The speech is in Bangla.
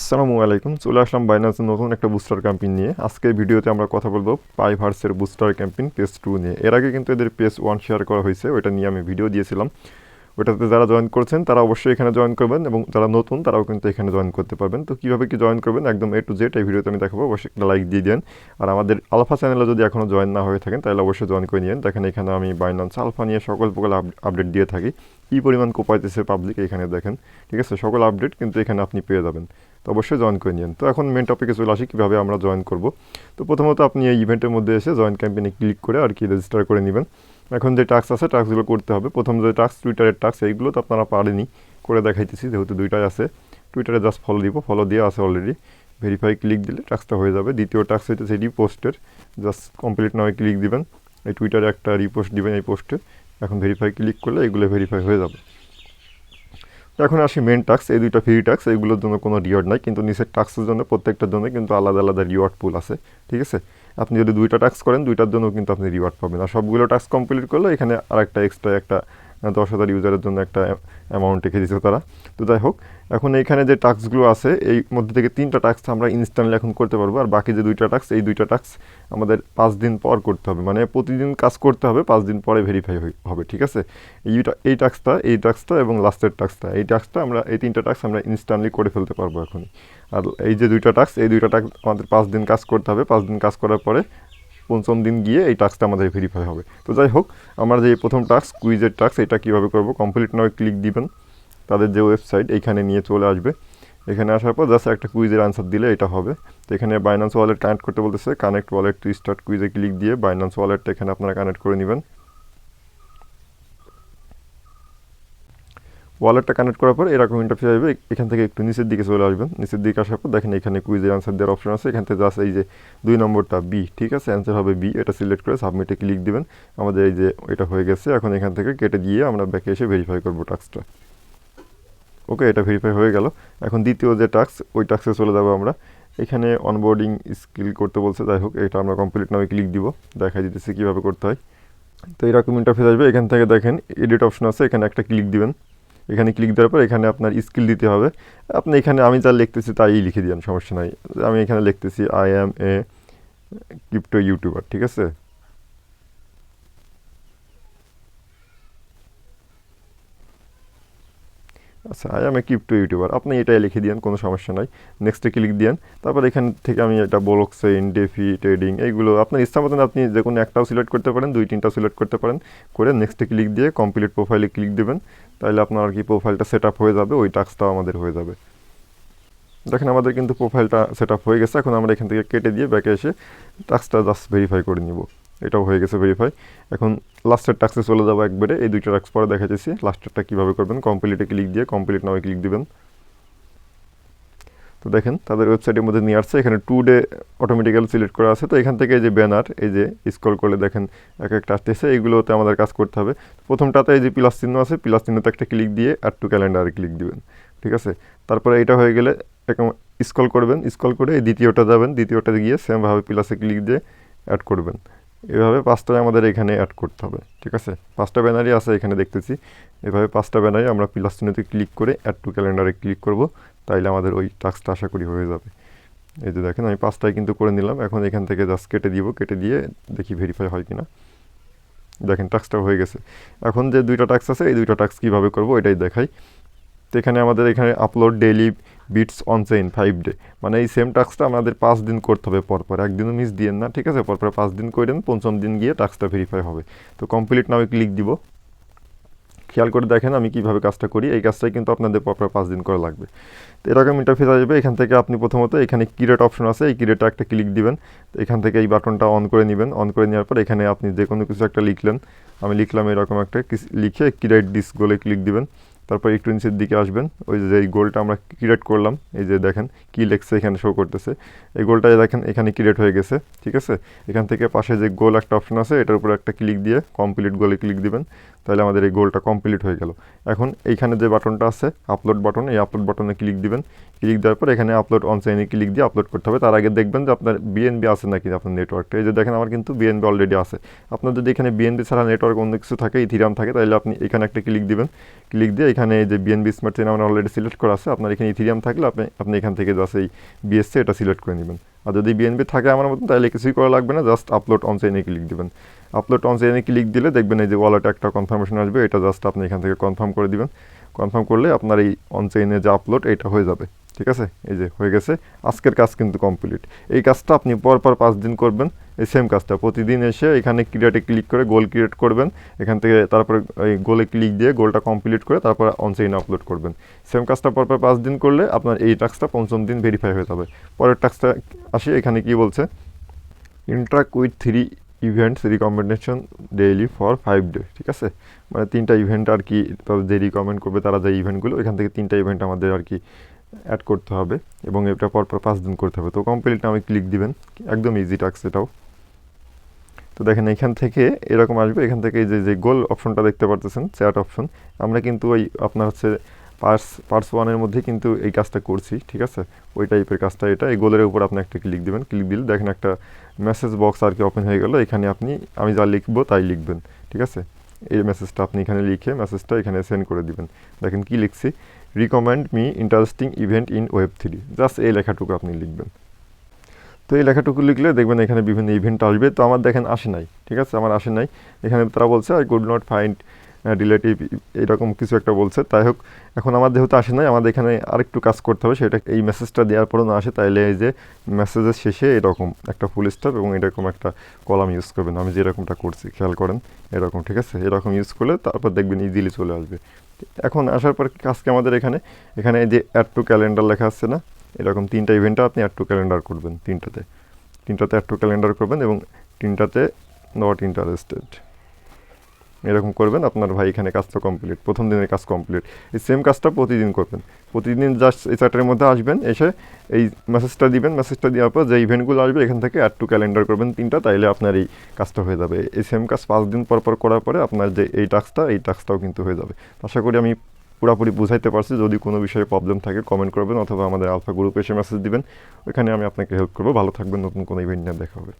আসসালামু আলাইকুম। চলে আসলাম বাইনান্সের নতুন একটা বুস্টার ক্যাম্পেইন নিয়ে। আজকের ভিডিওতে আমরা কথা বলব পাইভার্সের বুস্টার ক্যাম্পেইন পেস টু নিয়ে। এর আগে কিন্তু এদের পেস ওয়ান শেয়ার করা হয়েছে, ওইটা নিয়ে আমি ভিডিও দিয়েছিলাম। ওটাতে যারা জয়েন করছেন, তারা অবশ্যই এখানে জয়েন করবেন এবং যারা নতুন, তারাও কিন্তু এখানে জয়েন করতে পারবেন। তো কীভাবে কি জয়েন করবেন, একদম এ টু জেড এই ভিডিওতে আমি দেখাবো। অবশ্যই একটা লাইক দিয়ে দেন। আর আমাদের আলফা চ্যানেলে যদি এখনও জয়েন না হয়ে থাকেন, তাহলে অবশ্যই জয়েন করে নিন দেখেন এখানে আমি বাইনান্স আলফা নিয়ে সকল প্রকার আপডেট দিয়ে থাকি। কী পরিমাণ কোপাইতেছে পাবলিক এখানে দেখেন। ঠিক আছে? সকল আপডেট কিন্তু এখানে আপনি পেয়ে যাবেন। তো অবশ্যই জয়েন করে নিন তো এখন মেন টপিকে চলে আসি, কীভাবে আমরা জয়েন করব। তো প্রথমত আপনি এই ইভেন্টের মধ্যে এসে জয়েন ক্যাম্পেইনে ক্লিক করে আর কি রেজিস্টার করে নেবেন। এখন যে টাস্ক আছে টাস্কগুলো করতে হবে। প্রথম যে টাস্ক টুইটারের টাস্ক এইগুলো তো আপনারা পারেনি করে দেখাইতেছি, যেহেতু দুইটাই আছে। টুইটারে জাস্ট ফলো দিব ফলো দিয়ে আছে অলরেডি ভেরিফাই ক্লিক দিলে টাস্কটা হয়ে যাবে। দ্বিতীয় টাস্ক হইতেছে রিপোস্টের জাস্ট কমপ্লিট নয় ক্লিক দিবেন। এই টুইটারে একটা রিপোস্ট দিবেন এই পোস্টে এখন ভেরিফাই ক্লিক করলে এগুলো ভেরিফাই হয়ে যাবে। এখন আসি মেন টাস্ক এই দুইটা ফ্রি টাস্ক এইগুলোর জন্য কোনো রিওয়ার্ড নাই। কিন্তু নিচের টাস্কের জন্য, প্রত্যেকটার জন্য কিন্তু আলাদা আলাদা রিওয়ার্ড পুল আছে। ঠিক আছে? আপনি যদি দুইটা টাস্ক করেন, দুইটার জন্য কিন্তু আপনি রিওয়ার্ড পাবেন। আর সবগুলো টাস্ক কমপ্লিট করলে এখানে আরেকটা এক্সট্রা একটা দশ হাজার ইউজারের জন্য একটা অ্যামাউন্ট রেখে দিচ্ছে তারা। তো যাই হোক, এখন এইখানে যে টাস্কগুলো আছে, এই মধ্যে থেকে তিনটা টাস্ক আমরা ইনস্ট্যান্টলি এখন করতে পারব, আর বাকি যে দুইটা টাস্ক, এই দুইটা টাস্ক আমাদের পাঁচ দিন পর করতে হবে। মানে প্রতিদিন কাজ করতে হবে, পাঁচ দিন পরে ভেরিফাই হবে, ঠিক আছে? এইটা এই টাস্কটা এই টাস্কটা এবং লাস্টের টাস্কটা, এই টাস্কটা আমরা, এই তিনটা টাস্ক আমরা ইনস্ট্যান্টলি করে ফেলতে পারব এখন আর এই যে দুইটা টাস্ক, এই দুইটা টাস্ক আমাদের পাঁচ দিন কাজ করতে হবে, পাঁচ দিন কাজ করার পরে পঞ্চম দিন গিয়ে এই টাস্কটা আমাদের ভেরিফাই হবে। তো যাই হোক, আমার যে প্রথম টাস্ক, কুইজের টাস্ক, এটা কীভাবে করব কমপ্লিট নয় ক্লিক দিবেন। তাদের যে ওয়েবসাইট এইখানে নিয়ে চলে আসবে। এখানে আসার পর জাস্ট একটা কুইজের আনসার দিলে এটা হবে। তো এখানে বাইন্যান্স ওয়ালেট কানেক্ট করতে বলতেছে। কানেক্ট ওয়ালেট টু স্টার্ট কুইজে ক্লিক দিয়ে বাইন্যান্স ওয়ালেটটা এখানে আপনারা কানেক্ট করে নেবেন। ওয়ালেটটা কানেক্ট করার পর এরকম ইন্টারফেস আসবে। এখান থেকে একটু নিচের দিকে চলে আসবেন। নিচের দিকে আসার পর দেখেন এখানে কুইজের আনসার দেওয়ার অপশন আছে। এখান থেকে জাস্ট এই যে দুই নম্বরটা বি ঠিক আছে? অ্যান্সার হবে বি এটা সিলেক্ট করে সাবমিটে ক্লিক দিবেন। আমাদের এই যে এটা হয়ে গেছে। এখন এখান থেকে কেটে দিয়ে আমরা ব্যাকে এসে ভেরিফাই করব টাস্কটা ওকে এটা ভেরিফাই হয়ে গেল। এখন দ্বিতীয় যে টাস্ক ওই টাস্কে চলে যাব আমরা। এখানে অনবোর্ডিং স্কিল করতে বলছে। যাই হোক, এটা আমরা কমপ্লিট নামে ক্লিক দিব। দেখা দিতেছি কীভাবে করতে হয়। তো এরকম ইন্টারফেস আসবে। এখান থেকে দেখেন এডিট অপশন আছে। এখানে একটা ক্লিক দিবেন। এখানে ক্লিক দেওয়ার পর এখানে আপনার স্কিল দিতে হবে। আপনি এখানে আমি যা লিখতেছি তাই লিখে দিন সমস্যা নাই। আমি এখানে লিখতেছি I am a crypto YouTuber ঠিক আছে? আচ্ছা আই এ ক্রিপ্টো ইউটিউবার আপনি এটাই লিখে দিন কোনো সমস্যা নাই। নেক্সটে ক্লিক দিন তারপর এখান থেকে আমি এটা ব্লক চেইন ডেফি ট্রেডিং এইগুলো আপনার ইচ্ছা মতন আপনি যে কোনো একটাও সিলেক্ট করতে পারেন দুই তিনটাও সিলেক্ট করতে পারেন। করে নেক্সটে ক্লিক দিয়ে কমপ্লিট প্রোফাইলে ক্লিক দেবেন। তাহলে আপনার আর কি প্রোফাইলটা সেট হয়ে যাবে, ওই টাস্কটাও আমাদের হয়ে যাবে। দেখেন, আমাদের কিন্তু প্রোফাইলটা সেট হয়ে গেছে। এখন আমরা এখান থেকে কেটে দিয়ে ব্যাকে এসে টাস্কটা জাস্ট ভেরিফাই করে নিব। এটাও হয়ে গেছে ভেরিফাই এখন লাস্টের টাস্কে চলে যাব একবারে। এই দুইটা টাস্ক পরে দেখা যাচ্ছে লাস্টেরটা কীভাবে করবেন? কমপ্লিটে ক্লিক দিয়ে কমপ্লিট নামে ক্লিক দিবেন। তো দেখেন, তাদের ওয়েবসাইটের মধ্যে নিয়ে আসছে। এখানে টু ডে অটোমেটিক্যাল সিলেক্ট করা আছে। তো এখান থেকে এই যে ব্যানার এই যে স্ক্রল করলে দেখেন এক একটা আসতেছে। এইগুলোতে আমাদের কাজ করতে হবে। প্রথমটাতে এই যে প্লাস চিহ্ন আছে প্লাস চিহ্নতে একটা ক্লিক দিয়ে অ্যাড টু ক্যালেন্ডারে ক্লিক দিবেন। ঠিক আছে? তারপরে এটা হয়ে গেলে এরকম স্ক্রল করবেন। স্ক্রল করে এই দ্বিতীয়টা যাবেন। দ্বিতীয়টা গিয়ে সেমভাবে প্লাসে ক্লিক দিয়ে অ্যাড করবেন। এভাবে পাঁচটায় আমাদের এখানে অ্যাড করতে হবে। ঠিক আছে? পাঁচটা ব্যানারই আছে এখানে দেখতেছি। এভাবে পাঁচটা ব্যানারই আমরা প্লাস চিহ্নতে ক্লিক করে অ্যাড টু ক্যালেন্ডারে ক্লিক করব। তাইলে আমাদের ওই টাস্কটা আশা করি হয়ে যাবে। এই যে দেখেন, আমি পাঁচটায় কিন্তু করে নিলাম। এখন এখান থেকে জাস্ট কেটে দিব, কেটে দিয়ে দেখি ভেরিফাই হয় কি না দেখেন টাস্কটা হয়ে গেছে। এখন যে দুইটা টাস্ক আছে, এই দুইটা টাস্ক কীভাবে করব এটাই দেখাই। তো এখানে আমাদের এখানে upload daily bits on chain five day মানে এই সেম টাস্কটা আমাদের পাঁচ দিন করতে হবে পরপর। একদিনও মিস দিয়েন না, ঠিক আছে? পরপর পাঁচ দিন করে করেন পঞ্চম দিন গিয়ে টাস্কটা ভেরিফাই হবে। তো কমপ্লিট নামে ক্লিক দিব। খেয়াল করে দেখেন আমি কীভাবে কাজটা করি। এই কাজটাই কিন্তু আপনাদের পরপর পাঁচ দিন করে লাগবে। তো এরকম ইন্টারফেস আসবে, এখান থেকে আপনি প্রথমত এখানে কিরেট অপশন আছে, এই কিরেটটা একটা ক্লিক দিবেন। এখান থেকে এই বাটনটা অন করে নেবেন। অন করে নেওয়ার পর এখানে আপনি যে কোনো কিছু একটা লিখলেন। আমি লিখলাম এরকম একটা, লিখে কিরেট ডিস্ক বলে ক্লিক দিবেন। তারপর একটু নিচের দিকে আসবেন। ওই যে এই গোলটা আমরা ক্রিয়েট করলাম, এই যে দেখেন কী লেখছে এখানে শো করতেছে। এই গোলটা দেখেন এখানে ক্রিয়েট হয়ে গেছে, ঠিক আছে? এখান থেকে পাশে যে গোল একটা অপশন আছে, এটার উপর একটা ক্লিক দিয়ে কমপ্লিট গোলে ক্লিক দিবেন, তাহলে আমাদের এই গোলটা কমপ্লিট হয়ে গেল। এখন এইখানে যে বাটনটা আছে আপলোড বাটন এই আপলোড বাটনে ক্লিক দিবেন। ক্লিক দেওয়ার পর এখানে আপলোড অন চাইনে ক্লিক দিয়ে আপলোড করতে হবে। তার আগে দেখবেন যে আপনার বিএনবি আছে নাকি আপনার নেটওয়ার্কটা এই যে দেখেন, আমার কিন্তু বিএনবি অলরেডি আছে। আপনার যদি এখানে বিএনবি ছাড়া নেটওয়ার্ক অন্য কিছু থাকে ইথিরাম থাকে, তাহলে আপনি এখানে একটা ক্লিক দিবেন। ক্লিক দিয়ে এখানে যে বিএনবি স্মার্ট চেন আমার অলরেডি সিলেক্ট করা আছে, আপনার এখানে ইথিরিয়াম থাকলে আপনি আপনি এখান থেকে জাস্ট এই বিএসসি এটা সিলেক্ট করে নেবেন। আর যদি বিএনবি থাকে আমার মতন, তাহলে কিছুই করা লাগবে না জাস্ট আপলোড অন চাইনে ক্লিক দিবেন। আপলোড অন চাইনে ক্লিক দিলে দেখবেন এই যে ওয়ালেটে একটা কনফার্মেশন আসবে, এটা জাস্ট আপনি এখান থেকে কনফার্ম করে দিবেন। কনফার্ম করলে আপনার এই অন চেইনে যে আপলোড এটা হয়ে যাবে। ঠিক আছে? এই যে হয়ে গেছে। আজকের কাজ কিন্তু কমপ্লিট এই কাজটা আপনি পরপর পাঁচ দিন করবেন। এই সেম কাজটা। প্রতিদিন এসে এখানে ক্রিয়েটে ক্লিক করে গোল ক্রিয়েট করবেন। এখান থেকে তারপরে এই গোলে ক্লিক দিয়ে গোলটা কমপ্লিট করে তারপর অনসাইন আপলোড করবেন। সেম কাজটা পরপর পাঁচ দিন করলে আপনার এই টাস্কটা পঞ্চম দিন ভেরিফাই হয়ে যাবে। পরের টাস্কটা আসি এখানে কি বলছে? Interact with three events recommendation daily for five day ঠিক আছে? মানে তিনটা ইভেন্ট আর কি যে রিকমেন্ড করবে, তারা যে ইভেন্টগুলো এখান থেকে তিনটা ইভেন্ট আমাদের আর কি অ্যাড করতে হবে এবং এটা পরপর পাঁচ দিন করতে হবে। তো কমপ্লিট আমি ক্লিক দিবেন, একদম ইজি টাস্ক এটাও। তো দেখেন এখান থেকে এরকম আসবে, এখান থেকে যে যে গোল অপশনটা দেখতে পারতেছেন চ্যাট অপশন আমরা কিন্তু ওই আপনার হচ্ছে পার্স পার্স ওয়ানের মধ্যে কিন্তু এই কাজটা করছি, ঠিক আছে? ওই টাইপের কাজটা এটা। এই গোলের উপর আপনি একটা ক্লিক দেবেন। ক্লিক দিলে দেখেন একটা মেসেজ বক্স আর কি ওপেন হয়ে গেল। এখানে আপনি, আমি যা লিখব তাই লিখবেন, ঠিক আছে? এই মেসেজটা আপনি এখানে লিখে মেসেজটা এখানে সেন্ড করে দিবেন। দেখেন কি লিখছি? Recommend me interesting event in web three just এই লেখাটুকু আপনি লিখবেন। তো এই লেখাটুকু লিখলে দেখবেন এখানে বিভিন্ন ইভেন্ট আসবে। তো আমার দেখেন আসে নাই, ঠিক আছে? আমার আসে নাই। এখানে তারা বলছে I could not find relative এরকম কিছু একটা বলছে। তাই হোক, এখন আমার যেহেতু আসে নাই, আমাদের এখানে আরেকটু কাজ করতে হবে, সেটা এই মেসেজটা দেওয়ার পরও না আসে, তাইলে এই যে মেসেজের শেষে এরকম একটা ফুল স্টপ এবং এরকম একটা কলাম ইউজ করবেন। আমি যেরকমটা করছি, খেয়াল করেন, এরকম, ঠিক আছে? এরকম ইউজ করলে তারপর দেখবেন ইজিলি চলে আসবে। এখন আসার পর কাজকে আমাদের এখানে এখানে যে অ্যাড টু ক্যালেন্ডার লেখা আসছে না, এরকম তিনটা ইভেন্টটা আপনি অ্যাড টু ক্যালেন্ডার করবেন, তিনটাতে। তিনটাতে অ্যাড টু ক্যালেন্ডার করবেন এবং তিনটাতে নট ইন্টারেস্টেড এরকম করবেন, আপনার ভাই এখানে কাজটা কমপ্লিট প্রথম দিনের কাজ কমপ্লিট এই সেম কাজটা প্রতিদিন করবেন। প্রতিদিন জাস্ট এই চারটের মধ্যে আসবেন, এসে এই মেসেজটা দিবেন। মেসেজটা দেওয়ার পর যে ইভেন্টগুলো আসবে, এখান থেকে অ্যাড টু ক্যালেন্ডার করবেন তিনটা, তাইলে আপনার এই কাজটা হয়ে যাবে। এই সেম কাজ পাঁচ দিন পর পর করার পরে আপনার যে এই টাস্কটা এই টাস্কটাও কিন্তু হয়ে যাবে। আশা করি আমি পুরোপুরি বুঝাইতে পারছি। যদি কোনো বিষয়ে প্রবলেম থাকে কমেন্ট করবেন অথবা আমাদের আলফা গ্রুপে এসে মেসেজ দিবেন। ওইখানে আমি আপনাকে হেল্প করব। ভালো থাকবেন, নতুন কোনো ইভেন্ট নিয়ে দেখা হবে।